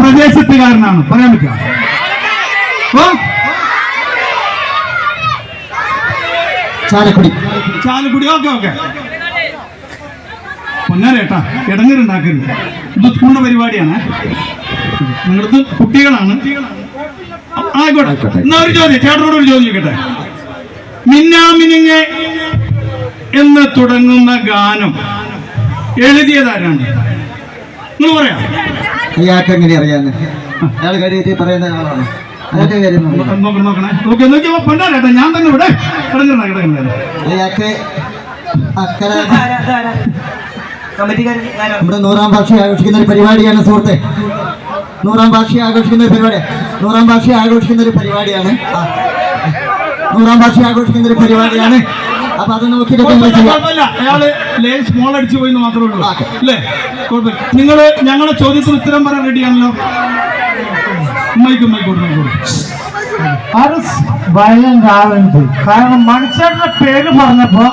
പ്രദേശത്തുകാരനാണ്. പറയാൻ പറ്റുക Chalakudy. Chalakudy. Okay okay. പൊന്നാരേട്ടാ ഇടങ്ങരുണ്ടാക്കരുത് ഇത് സ്കൂളിന്റെ പരിപാടിയാണ്. നിങ്ങളത് കുട്ടികളാണ്. ആയിക്കോട്ടെ. ആയിക്കോട്ടെ. എന്നാ ഒരു ചോദ്യം ചേട്ടനോട് ഒരു ചോദ്യം ചോദിക്കട്ടെ. മിന്നാമിനിങ് എന്ന് തുടങ്ങുന്ന ഗാനം എഴുതിയതാരാണ്? നിങ്ങൾ പറയാം. അയാൾക്ക് എങ്ങനെ അറിയാന്ന്? അയാൾ കാര്യത്തിൽ പറയുന്ന ആളാണ്. ഞാൻ തന്നെ ഇവിടെ അയാൾക്ക് അക്കരെ? നമ്മുടെ നൂറാം ഭാഷ ആഘോഷിക്കുന്ന ഒരു പരിപാടിയാണ് സുഹൃത്തെ. നൂറാം ഭാഷ ആഘോഷിക്കുന്ന ഒരു പരിപാടി. നൂറാം ഭാഷ ആഘോഷിക്കുന്ന ഒരു പരിപാടിയാണ്. നൂറാം ഭാഷ ആഘോഷിക്കുന്ന ഒരു പരിപാടിയാണ് അപ്പൊ അത് നോക്കിയിട്ട് നിങ്ങൾ കുഴപ്പമില്ല, അയാൾ ലേൻ സ്മോൾ അടിച്ചു പോയി എന്ന് മാത്രമേ ഉള്ളൂ. അല്ലേ? കുഴപ്പമില്ല. നിങ്ങൾ ഞങ്ങളുടെ ചോദ്യത്തിന് ഉത്തരം പറയാൻ റെഡിയാണല്ലോ മൈക്ക് മൈക്കോട്ട് മൈക്കോട്ട് വയലന്റ് ആവരുത്. കാരണം മണിച്ചേട്ടന്റെ പേര് പറഞ്ഞപ്പോ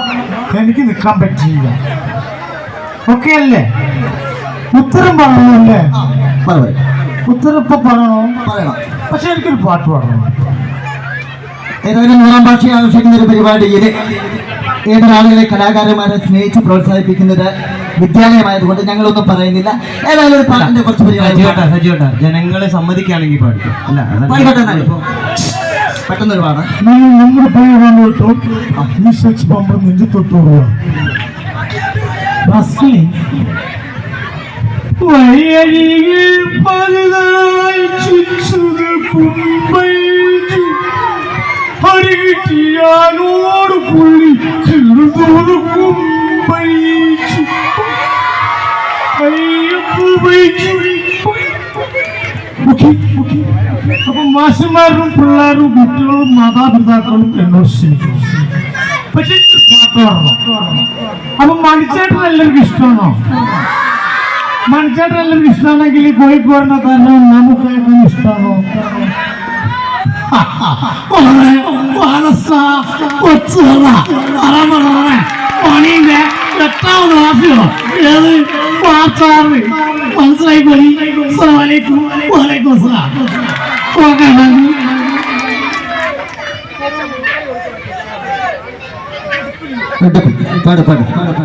എനിക്ക് നിൽക്കാൻ പറ്റിയില്ല. ഓക്കെ അല്ലേ? ഉത്തരം പറയണമല്ലേ പറ, പറ. ഉത്തരം ഇപ്പൊ പറയണോ? പറയണം. പക്ഷെ എനിക്കൊരു പാട്ട് പാടണം. ഏതായാലും നൂറാം ഭാഷ ആഘോഷിക്കുന്ന ഒരു പരിപാടിയിൽ ഏതൊരാളുകളെ കലാകാരന്മാരെ സ്നേഹിച്ച് പ്രോത്സാഹിപ്പിക്കുന്നത് വിദ്യാലയമായതുകൊണ്ട് ഞങ്ങളൊന്നും പറയുന്നില്ല. ഏതായാലും ഒരു പാട്ടിന്റെ കുറച്ച് പരിപാടി സജിയോട്ടാ ജനങ്ങളെ സമ്മതിക്കുകയാണെങ്കിൽ പാടിക്കും. അല്ല. പാടിക്കോട്ടെ. പെട്ടെന്നൊരു പാടാം. നിങ്ങളുടെ നെഞ്ചു വഴിയരികിൽ പലതായി അരികിട്ടിയാനോട് പുള്ളി ചെറുതോട് കുമ്പൈച്ചു അയ്യപ്പ വൈച്ചു ഓക്കെ ഓക്കെ അപ്പൊ മാഷന്മാരും പിള്ളേരും കുട്ടികളും മാതാപിതാക്കളും എന്നോട് ക്ഷണിച്ചു പക്ഷെ അപ്പൊ മണിച്ചേട്ടൻ എല്ലാവർക്കും ഇഷ്ടമാണോ? മണിച്ചേട്ടൻ എല്ലാവർക്കും ഇഷ്ടമാണെങ്കിൽ കോഴിക്കോടിനെ കാരണം നമുക്കൊക്കെ ഇഷ്ടമാണോ? പണിയില്ല എട്ടാമത് ക്ലാസ്സിലോ ഏത്? പാർട്ടാറ് മനസ്സിലായി പോയി അസ്സലാമലൈക്കും വലൈക്കും അസ്സലാം. ഓക്കെ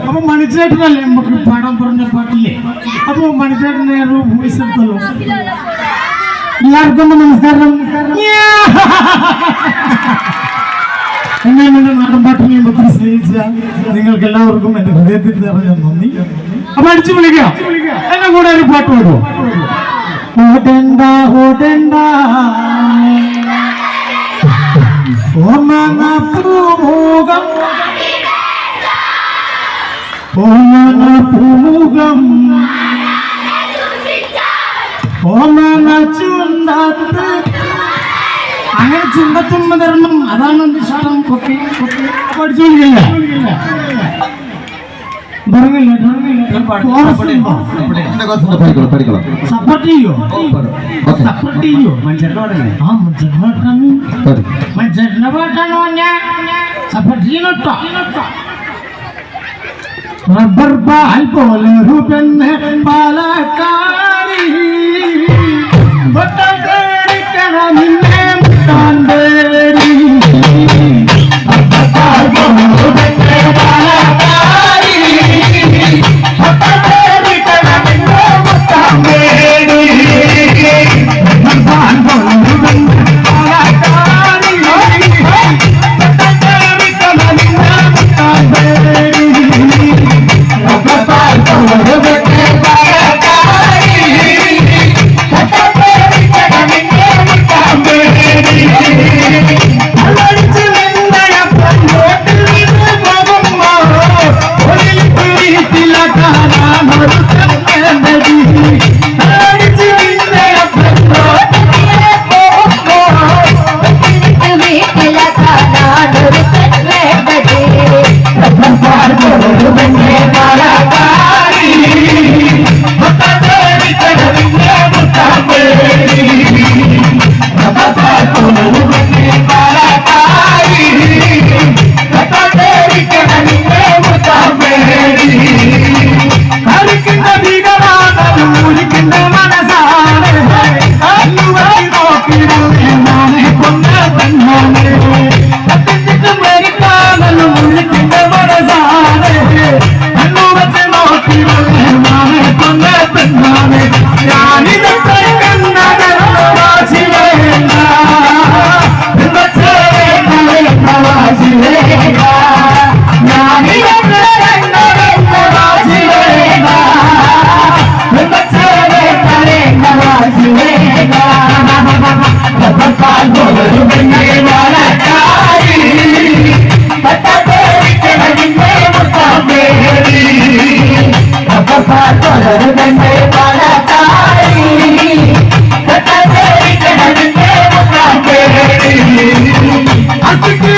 അപ്പൊ മണിച്ചേട്ടനല്ലേ നമുക്ക് പാടാൻ പറഞ്ഞ പാട്ടില്ലേ? അപ്പൊ മണിച്ചേട്ടനെ വോയിസ് എടുത്തല്ലോ. എല്ലാവർക്കും നമസ്കാരം. എന്നെ നാടൻ നാടൻപാട്ടിനെയും ഒത്തിരി സ്നേഹിച്ച നിങ്ങൾക്ക് എല്ലാവർക്കും എന്റെ ഹൃദയത്തിൽ നിറഞ്ഞ നന്ദി. അപ്പൊ അടിച്ചു വിളിക്കാം എന്നെ കൂടെ ഒരു പാട്ട് പാടുമോ ഓടണ്ട ഓടണ്ട പൂമുഖം ഓമന അങ്ങനെ ചുണ്ടത്തുമ്മ തരണം അതാണ് കുറച്ചുണ്ട് പഠിക്കണം പഠിക്കണം സപ്പോർട്ട് ചെയ്യോ? സപ്പോർട്ട് ചെയ്യോ? മനുഷ്യരുടെ പാട്ടാണ് പാട്ടാണ് സപ്പോർട്ട് ചെയ്യണട്ടോ റബ്ബർ പാൽ പോലെ ഒരു പെണ്ണ് പാലക്കാരി നിന്നെ Thank you. அசுக்கு